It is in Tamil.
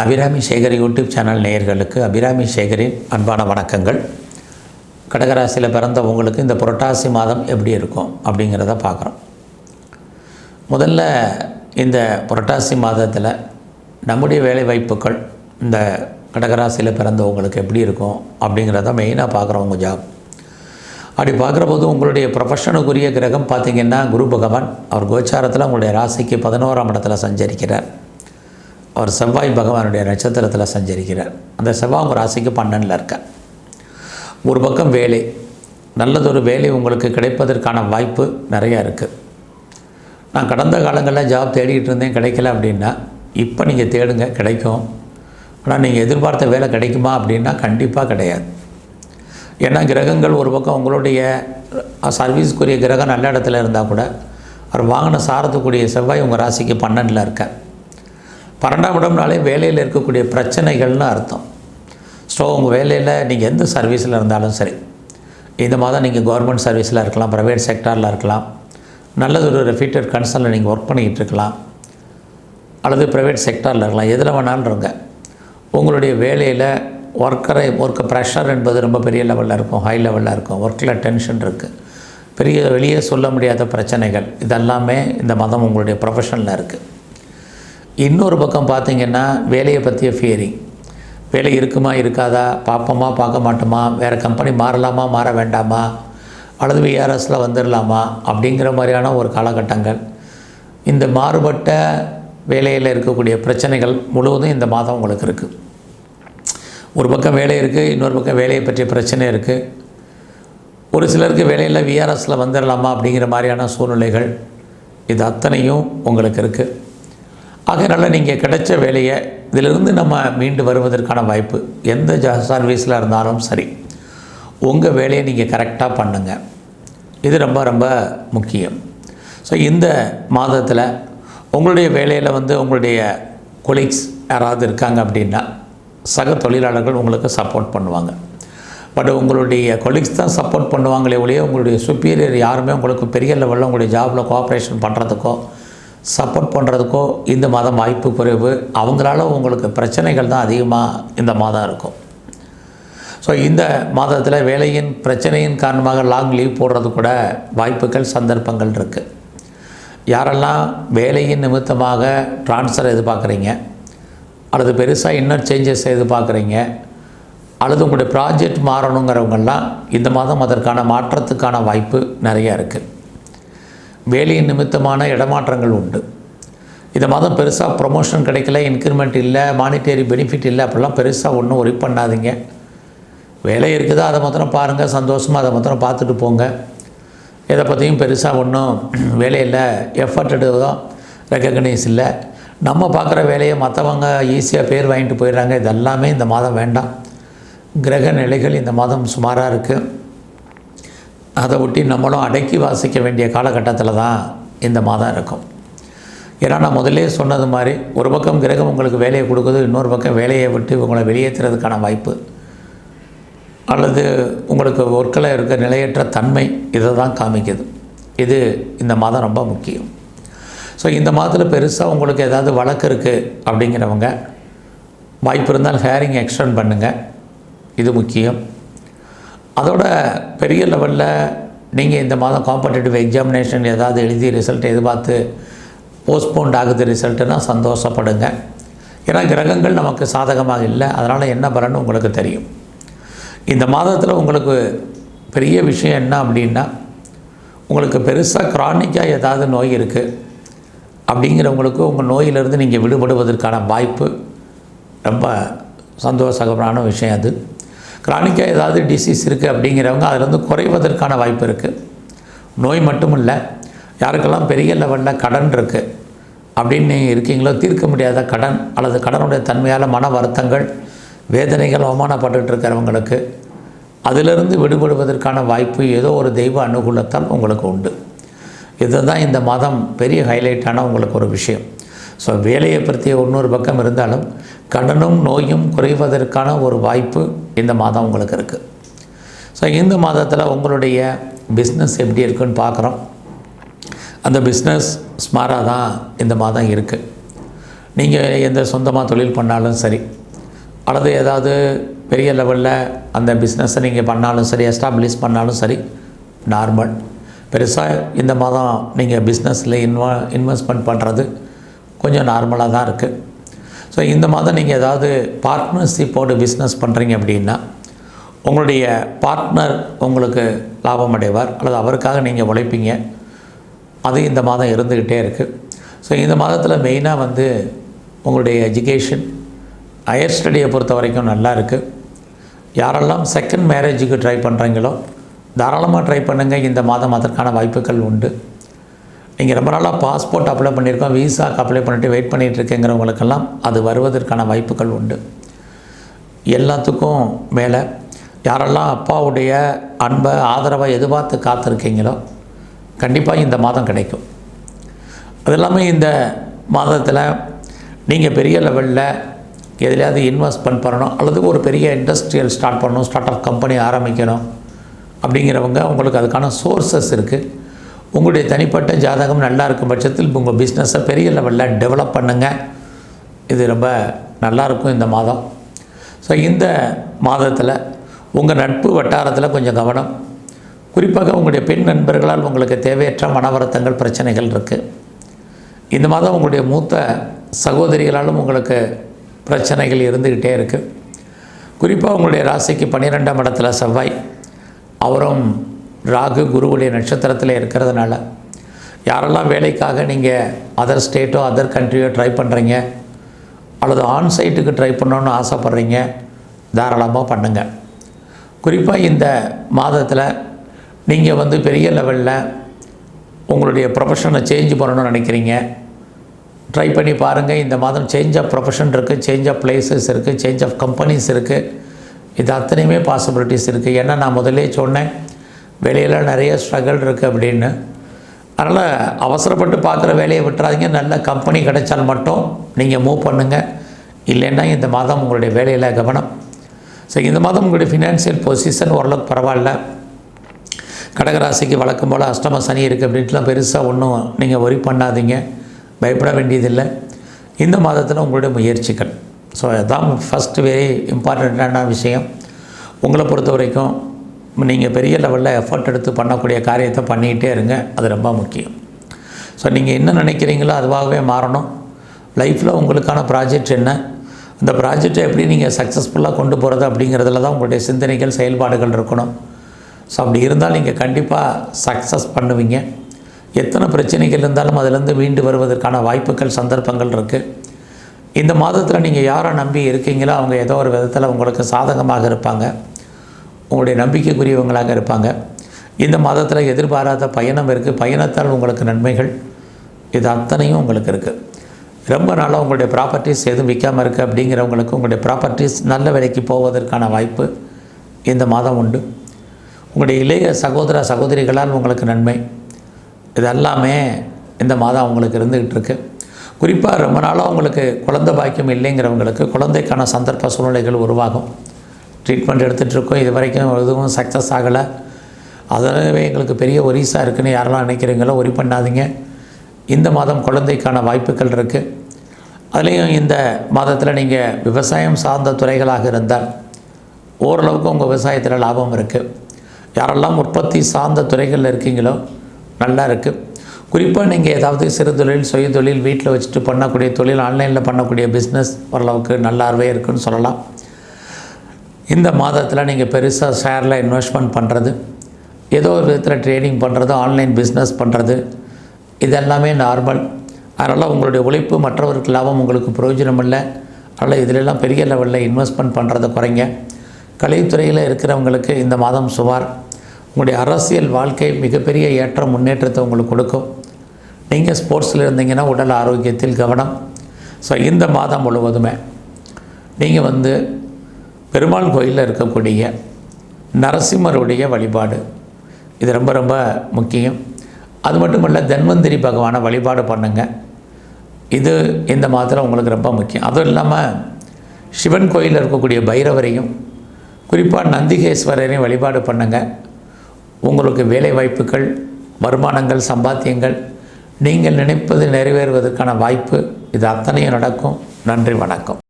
அபிராமி சேகர் யூடியூப் சேனல் நேயர்களுக்கு அபிராமி சேகரின் அன்பான வணக்கங்கள். கடகராசியில் பிறந்த உங்களுக்கு இந்த புரட்டாசி மாதம் எப்படி இருக்கும் அப்படிங்கிறத பார்க்குறோம். முதல்ல இந்த புரட்டாசி மாதத்தில் நம்முடைய வேலை வாய்ப்புகள் இந்த கடகராசியில் பிறந்தவங்களுக்கு எப்படி இருக்கும் அப்படிங்கிறத மெயினாக பார்க்குறோம் உங்கள் ஜாப் அப்படி பார்க்குற போது உங்களுடைய ப்ரொஃபஷனுக்குரிய கிரகம் பார்த்திங்கன்னா குரு பகவான். அவர் கோச்சாரத்தில் உங்களுடைய ராசிக்கு பதினோராம் இடத்துல சஞ்சரிக்கிறார். அவர் செவ்வாய் பகவானுடைய நட்சத்திரத்தில் சஞ்சரிக்கிறார். அந்த செவ்வாய் உங்கள் ராசிக்கு பன்னெண்டில் இருக்கார் ஒரு பக்கம் வேலை. நல்லதொரு வேலை உங்களுக்கு கிடைப்பதற்கான வாய்ப்பு நிறையா இருக்குது நான் கடந்த காலங்களில் ஜாப் தேடிக்கிட்டு இருந்தேன் கிடைக்கல அப்படின்னா இப்போ நீங்கள் தேடுங்க கிடைக்கும். ஆனால் நீங்கள் எதிர்பார்த்த வேலை கிடைக்குமா அப்படின்னா கண்டிப்பாக கிடையாது. ஏன்னா கிரகங்கள் ஒரு பக்கம் உங்களுடைய சர்வீஸ்க்குரிய கிரகம் நல்ல இடத்துல இருந்தால் கூட அவர் வாங்கின சாரத்துக்குரிய செவ்வாய் உங்கள் ராசிக்கு பன்னெண்டில் இருக்கேன் பன்னெண்டாம் இடம்னாலே வேலையில் இருக்கக்கூடிய பிரச்சனைகள்னு அர்த்தம். ஸோ உங்கள் வேலையில் நீங்கள் எந்த சர்வீஸில் இருந்தாலும் சரி இந்த மாதம் நீங்கள் கவர்மெண்ட் சர்வீஸில் இருக்கலாம் ப்ரைவேட் செக்டாரில் இருக்கலாம் நல்லது ஒரு ரெஃபீட்டட் கன்சர்னில் நீங்கள் ஒர்க் பண்ணிக்கிட்டு இருக்கலாம் அல்லது ப்ரைவேட் செக்டாரில் இருக்கலாம் எதில் வேணாலும் இருங்க. உங்களுடைய வேலையில் ஒர்க்கரை ஒர்க்கு ப்ரெஷர் என்பது ரொம்ப பெரிய லெவலில் இருக்கும் ஹை லெவலில் இருக்கும் ஒர்க்கில் டென்ஷன் இருக்குது பெரிய வெளியே சொல்ல முடியாத பிரச்சனைகள் இதெல்லாமே இந்த மதம் உங்களுடைய ப்ரொஃபஷனில் இருக்குது இன்னொரு பக்கம் பார்த்தீங்கன்னா வேலையை பற்றிய ஃபியரிங் வேலை இருக்குமா இருக்காதா? பார்ப்போமா பார்க்க மாட்டோமா? வேறு கம்பெனி மாறலாமா மாற வேண்டாமா? அல்லது விஆர்எஸில் வந்துடலாமா அப்படிங்கிற மாதிரியான ஒரு காலகட்டங்கள். இந்த மாறுபட்ட வேலையில் இருக்கக்கூடிய பிரச்சனைகள் முழுவதும் இந்த மாதம் உங்களுக்கு இருக்குது ஒரு பக்கம் வேலை இருக்குது இன்னொரு பக்கம் வேலையை பற்றிய பிரச்சனை இருக்குது ஒரு சிலருக்கு வேலையில் விஆர்எஸில் வந்துடலாமா அப்படிங்கிற மாதிரியான சூழ்நிலைகள் இது அத்தனையும் உங்களுக்கு இருக்குது அதனால் நீங்கள் கிடைச்ச வேலையை இதிலிருந்து நம்ம மீண்டு வருவதற்கான வாய்ப்பு எந்த ஜா சர்வீஸில் இருந்தாலும் சரி. உங்கள் வேலையை நீங்கள் கரெக்டாக பண்ணுங்கள் இது ரொம்ப ரொம்ப முக்கியம். ஸோ இந்த மாதத்தில் உங்களுடைய வேலையில் வந்து உங்களுடைய கொலீக்ஸ் யாராவது இருக்காங்க அப்படின்னா சக தொழிலாளர்கள் உங்களுக்கு சப்போர்ட் பண்ணுவாங்க. பட் உங்களுடைய கொலீக்ஸ் தான் சப்போர்ட் பண்ணுவாங்களே ஒழிய உங்களுடைய சுப்பீரியர் யாருமே உங்களுக்கு பெரிய லெவலில் உங்களுடைய ஜாபில் கோஆப்ரேஷன் பண்ணுறதுக்கோ சப்போர்ட் பண்ணுறதுக்கோ இந்த மாதம் வாய்ப்பு குறைவு அவங்களால உங்களுக்கு பிரச்சனைகள் தான் அதிகமாக இந்த மாதம் இருக்கும். ஸோ இந்த மாதத்தில் வேலையின் பிரச்சனையின் காரணமாக லாங் லீவ் போடுறது கூட வாய்ப்புகள் சந்தர்ப்பங்கள் இருக்குது யாரெல்லாம் வேலையின் நிமித்தமாக ட்ரான்ஸ்ஃபர் எதிர்பார்க்குறீங்க அல்லது பெருசாக இன்னர் சேஞ்சஸ் எதிர்பார்க்குறீங்க அல்லது உங்களுடைய ப்ராஜெக்ட் மாறணுங்கிறவங்கெல்லாம் இந்த மாதம் அதற்கான மாற்றத்துக்கான வாய்ப்பு நிறையா இருக்குது வேலையின் நிமித்தமான இடமாற்றங்கள் உண்டு. இந்த மாதம் பெருசாக ப்ரொமோஷன் கிடைக்கல இன்க்ரிமெண்ட் இல்லை மானிட்டரி பெனிஃபிட் இல்லை அப்படிலாம் பெருசாக ஒன்றும் ஒரி பண்ணாதீங்க. வேலை இருக்குதோ அதை மாத்திரம் பாருங்கள் சந்தோஷமாக அதை மாத்திரம் பார்த்துட்டு போங்க. எதை பற்றியும் பெருசாக ஒன்றும் வேலையில் எஃபர்ட் எடுக்கிறதும் ரெக்கக்னைஸ் இல்லை. நம்ம பார்க்குற வேலையை மற்றவங்க ஈஸியாக பேர் வாங்கிட்டு போயிடுறாங்க. இதெல்லாமே இந்த மாதம் வேண்டாம். கிரக நிலைகள் இந்த மாதம் சுமாராக இருக்குது அதை ஒட்டி நம்மளும் அடக்கி வாசிக்க வேண்டிய காலகட்டத்தில் தான் இந்த மாதம் இருக்கும். ஏன்னா நான் முதல்லே சொன்னது மாதிரி ஒரு பக்கம் கிரகம் உங்களுக்கு வேலையை கொடுக்குது இன்னொரு பக்கம் வேலையை விட்டு உங்களை வெளியேற்றுறதுக்கான வாய்ப்பு. அல்லது உங்களுக்கு ஒர்க்கில் இருக்க நிலையற்ற தன்மை இதை தான் காமிக்குது. இது இந்த மாதம் ரொம்ப முக்கியம். ஸோ இந்த மாதத்தில் பெருசாக உங்களுக்கு ஏதாவது வழக்கு இருக்குது அப்படிங்கிறவங்க வாய்ப்பு இருந்தால் ஹேரிங் எக்ஸ்டெண்ட் பண்ணுங்கள் இது முக்கியம். அதோட பெரிய லெவலில் நீங்கள் இந்த மாதம் காம்படேட்டிவ் எக்ஸாமினேஷன் ஏதாவது எழுதி ரிசல்ட் எதிர்பார்த்து போஸ்ட்போண்ட் ஆகுது ரிசல்ட்டுனா சந்தோஷப்படுங்க. ஏன்னா கிரகங்கள் நமக்கு சாதகமாக இல்லை. அதனால் என்ன பலன்னு உங்களுக்கு தெரியும். இந்த மாதத்தில் உங்களுக்கு பெரிய விஷயம் என்ன அப்படின்னா உங்களுக்கு பெருசாக க்ரானிக்காக ஏதாவது நோய் இருக்குது அப்படிங்கிறவங்களுக்கு உங்கள் நோயிலிருந்து நீங்கள் விடுபடுவதற்கான வாய்ப்பு ரொம்ப சந்தோஷகரமான விஷயம் அது. கிரானிக்காக ஏதாவது டிசீஸ் இருக்குது அப்படிங்கிறவங்க அதிலேருந்து குறைவதற்கான வாய்ப்பு இருக்குது நோய் மட்டும் இல்லை யாருக்கெல்லாம் பெரிய லெவலில் கடன் இருக்குது அப்படின்னு நீங்கள் இருக்கீங்களோ தீர்க்க முடியாத கடன் அல்லது கடனுடைய தன்மையால் மன வருத்தங்கள் வேதனைகள் அவமானப்பட்டு இருக்கிறவங்களுக்கு அதிலிருந்து விடுபடுவதற்கான வாய்ப்பு ஏதோ ஒரு தெய்வ அனுகூலத்தால் உங்களுக்கு உண்டு. இதுதான் இந்த மாதம் பெரிய ஹைலைட்டான உங்களுக்கு ஒரு விஷயம். ஸோ வேலையை பற்றிய இன்னொரு பக்கம் இருந்தாலும் கடனும் நோயும் குறைவதற்கான ஒரு வாய்ப்பு இந்த மாதம் உங்களுக்கு இருக்குது ஸோ இந்த மாதத்தில் உங்களுடைய பிஸ்னஸ் எப்படி இருக்குன்னு பார்க்குறோம். அந்த பிஸ்னஸ் ஸ்மாராக தான் இந்த மாதம் இருக்குது நீங்கள் எந்த சொந்தமாக தொழில் பண்ணாலும் சரி அல்லது ஏதாவது பெரிய லெவலில் அந்த பிஸ்னஸை நீங்கள் பண்ணாலும் சரி எஸ்டாப்ளிஷ் பண்ணாலும் சரி நார்மல் பெருசாக இந்த மாதம் நீங்கள் பிஸ்னஸில் இன்வா இன்வெஸ்ட்மெண்ட் பண்ணுறது கொஞ்சம் நார்மலாக தான் இருக்குது ஸோ இந்த மாதம் நீங்கள் ஏதாவது பார்ட்னர்ஷிப்போடு பிஸ்னஸ் பண்ணுறீங்க அப்படின்னா உங்களுடைய பார்ட்னர் உங்களுக்கு லாபம் அடைவார் அல்லது அவருக்காக நீங்கள் உழைப்பீங்க. அது இந்த மாதம் இருந்துக்கிட்டே இருக்குது ஸோ இந்த மாதத்தில் மெயினாக வந்து உங்களுடைய எஜுகேஷன் ஹையர் ஸ்டடியை பொறுத்த வரைக்கும் நல்லா இருக்குது யாரெல்லாம் செகண்ட் மேரேஜுக்கு ட்ரை பண்ணுறீங்களோ தாராளமாக ட்ரை பண்ணுங்கள் இந்த மாதம் அதற்கான வாய்ப்புகள் உண்டு. நீங்கள் ரொம்ப நாளாக பாஸ்போர்ட் அப்ளை பண்ணியிருக்கோம் விசாக்கு அப்ளை பண்ணிட்டு வெயிட் பண்ணிகிட்டு இருக்கேங்கிறவங்களுக்கெல்லாம் அது வருவதற்கான வாய்ப்புகள் உண்டு. எல்லாத்துக்கும் மேலே யாரெல்லாம் அப்பாவுடைய அன்பை ஆதரவை எதிர்பார்த்து காத்திருக்கீங்களோ கண்டிப்பாக இந்த மாதம் கிடைக்கும். அது இல்லாமல் இந்த மாதத்தில் நீங்கள் பெரிய லெவலில் எதுலையாவது இன்வெஸ்ட்மெண்ட் பண்ணணும் அல்லது ஒரு பெரிய இண்டஸ்ட்ரியல் ஸ்டார்ட் பண்ணணும் ஸ்டார்ட் அப் கம்பெனி ஆரம்பிக்கணும் அப்படிங்கிறவங்க உங்களுக்கு அதுக்கான சோர்சஸ் இருக்குது உங்களுடைய தனிப்பட்ட ஜாதகம் நல்லா இருக்கும் பட்சத்தில் உங்கள் பிஸ்னஸை பெரிய லெவலில் டெவலப் பண்ணுங்கள் இது ரொம்ப நல்லாயிருக்கும் இந்த மாதம். ஸோ இந்த மாதத்தில் உங்கள் நட்பு வட்டாரத்தில் கொஞ்சம் கவனம். குறிப்பாக உங்களுடைய பெண் நண்பர்களால் உங்களுக்கு தேவையற்ற மனவருத்தங்கள் பிரச்சனைகள் இருக்குது இந்த மாதம் உங்களுடைய மூத்த சகோதரிகளாலும் உங்களுக்கு பிரச்சனைகள் இருந்துக்கிட்டே இருக்குது குறிப்பாக உங்களுடைய ராசிக்கு பன்னிரெண்டாம் இடத்துல செவ்வாய். அவரும் ராகு குருவுடைய நட்சத்திரத்தில் இருக்கிறதுனால. யாரெல்லாம் வேலைக்காக நீங்கள் அதர் ஸ்டேட்டோ அதர் கண்ட்ரியோ ட்ரை பண்ணுறீங்க அல்லது ஆன் சைட்டுக்கு ட்ரை பண்ணணும்னு ஆசைப்பட்றீங்க தாராளமாக பண்ணுங்கள் குறிப்பாக இந்த மாதத்தில் நீங்கள் வந்து பெரிய லெவலில் உங்களுடைய ப்ரொஃபஷனை சேஞ்ச் பண்ணணும்னு நினைக்கிறீங்க. ட்ரை பண்ணி பாருங்கள் இந்த மாதம் சேஞ்ச் ஆஃப் ப்ரொஃபஷன் இருக்குது சேஞ்ச் ஆஃப் பிளேசஸ் இருக்குது சேஞ்ச் ஆஃப் கம்பெனிஸ் இருக்குது இது அத்தனையுமே பாசிபிலிட்டிஸ் இருக்குது ஏன்னா நான் முதல்லே சொன்னேன் வேலையெல்லாம் நிறைய ஸ்ட்ரகிள் இருக்குது அப்படின்னு. அதனால் அவசரப்பட்டு பார்க்குற வேலையை விட்டுறாதீங்க. நல்ல கம்பெனி கிடைச்சால் மட்டும் நீங்கள் மூவ் பண்ணுங்கள் இல்லைன்னா இந்த மாதம் உங்களுடைய வேலையில் கவனம். ஸோ இந்த மாதம் உங்களுடைய ஃபினான்ஷியல் பொசிஷன் ஓரளவுக்கு பரவாயில்ல. கடகராசிக்கு வழக்கம் போல் அஷ்டம சனி இருக்குது அப்படின்ட்டுலாம் பெருசாக ஒன்றும் நீங்கள் ஒரி பண்ணாதீங்க. பயப்பட வேண்டியதில்லை. இந்த மாதத்தில் உங்களுடைய முயற்சிகள். ஸோ அதுதான் ஃபஸ்ட்டு வெரி இம்பார்ட்டண்ட்டான விஷயம். உங்களை பொறுத்த வரைக்கும் நீங்கள் பெரிய லெவலில் எஃபர்ட் எடுத்து பண்ணக்கூடிய காரியத்தை பண்ணிக்கிட்டே இருங்க. அது ரொம்ப முக்கியம். ஸோ நீங்கள் என்ன நினைக்கிறீங்களோ அதுவாகவே மாறணும். லைஃப்பில் உங்களுக்கான ப்ராஜெக்ட் என்ன? அந்த ப்ராஜெக்டை எப்படி நீங்கள் சக்ஸஸ்ஃபுல்லாக கொண்டு போகிறது அப்படிங்கிறதுல தான் உங்களுடைய சிந்தனைகள் செயல்பாடுகள் இருக்கணும். ஸோ அப்படி இருந்தால் நீங்கள் கண்டிப்பாக சக்ஸஸ் பண்ணுவீங்க. எத்தனை பிரச்சனைகள் இருந்தாலும் அதிலேருந்து மீண்டு வருவதற்கான வாய்ப்புகள் சந்தர்ப்பங்கள் இருக்குது இந்த மாதத்தில் நீங்கள் யாரை நம்பி இருக்கீங்களோ அவங்க ஏதோ ஒரு விதத்தில் உங்களுக்கு சாதகமாக இருப்பாங்க. உங்களுடைய நம்பிக்கைக்குரியவங்களாக இருப்பாங்க. இந்த மாதத்தில் எதிர்பாராத பயணம் இருக்குது பயணத்தால் உங்களுக்கு நன்மைகள். இது அத்தனையும் உங்களுக்கு இருக்குது ரொம்ப நாளாக உங்களுடைய ப்ராப்பர்ட்டிஸ் எதுவும் விற்காமல் இருக்குது அப்படிங்கிறவங்களுக்கு உங்களுடைய ப்ராப்பர்ட்டிஸ் நல்ல விலைக்கு போவதற்கான வாய்ப்பு இந்த மாதம் உண்டு. உங்களுடைய இளைய சகோதர சகோதரிகளால் உங்களுக்கு நன்மை. இதெல்லாமே இந்த மாதம் உங்களுக்கு இருந்துக்கிட்டு இருக்கு. குறிப்பாக ரொம்ப நாளாக உங்களுக்கு குழந்தை பாக்கியம் இல்லைங்கிறவங்களுக்கு குழந்தைக்கான சந்தர்ப்ப சூழ்நிலைகள் உருவாகும். ட்ரீட்மெண்ட் எடுத்துகிட்டு இருக்கோம் இது வரைக்கும் எதுவும் சக்ஸஸ் ஆகலை. அதனாலவே எங்களுக்கு பெரிய ஒரிசா இருக்குன்னு யாரெல்லாம் நினைக்கிறீங்களோ ஒரி பண்ணாதீங்க. இந்த மாதம் குழந்தைக்கான வாய்ப்புகள் இருக்குது அதுலேயும் இந்த மாதத்தில் நீங்கள் விவசாயம் சார்ந்த துறைகளாக இருந்தால் ஓரளவுக்கு உங்கள் விவசாயத்தில் லாபம் இருக்குது யாரெல்லாம் உற்பத்தி சார்ந்த துறைகளில் இருக்கீங்களோ நல்லா இருக்குது குறிப்பாக நீங்கள் ஏதாவது சிறு தொழில் சுய தொழில் வீட்டில் வச்சுட்டு பண்ணக்கூடிய தொழில் ஆன்லைனில் பண்ணக்கூடிய பிஸ்னஸ் ஓரளவுக்கு நல்லாவே இருக்குன்னு சொல்லலாம். இந்த மாதத்தில் நீங்கள் பெருசாக ஷேரில் இன்வெஸ்ட்மெண்ட் பண்ணுறது ஏதோ ஒரு விதத்தில் ட்ரேடிங் பண்ணுறது ஆன்லைன் பிஸ்னஸ் பண்ணுறது இதெல்லாமே நார்மல் அதனால் உங்களுடைய உழைப்பு மற்றவருக்கு லாபம் உங்களுக்கு பிரயோஜனம் இல்லை அதனால் இதிலெல்லாம் பெரிய லெவலில் இன்வெஸ்ட்மெண்ட் பண்ணுறதை குறைங்க. கலைத்துறையில் இருக்கிறவங்களுக்கு இந்த மாதம் சுமார் உங்களுடைய அரசியல் வாழ்க்கை மிகப்பெரிய ஏற்ற முன்னேற்றத்தை உங்களுக்கு கொடுக்கும். நீங்கள் ஸ்போர்ட்ஸில் இருந்தீங்கன்னா உடல் ஆரோக்கியத்தில் கவனம். ஸோ இந்த மாதம் முழுவதுமே நீங்கள் வந்து பெருமாள் கோயிலில் இருக்கக்கூடிய நரசிம்மருடைய வழிபாடு. இது ரொம்ப ரொம்ப முக்கியம். அது மட்டும் இல்லை தன்வந்திரி பகவானை வழிபாடு பண்ணுங்க. இது இந்த மாதத்தில் உங்களுக்கு ரொம்ப முக்கியம். அதுவும் இல்லாமல் சிவன் கோயிலில் இருக்கக்கூடிய பைரவரையும் குறிப்பாக நந்திகேஸ்வரரையும் வழிபாடு பண்ணுங்கள் உங்களுக்கு வேலை வாய்ப்புகள் வருமானங்கள் சம்பாத்தியங்கள் நீங்கள் நினைப்பது நிறைவேறுவதற்கான வாய்ப்பு இது அத்தனையும் நடக்கும். நன்றி வணக்கம்.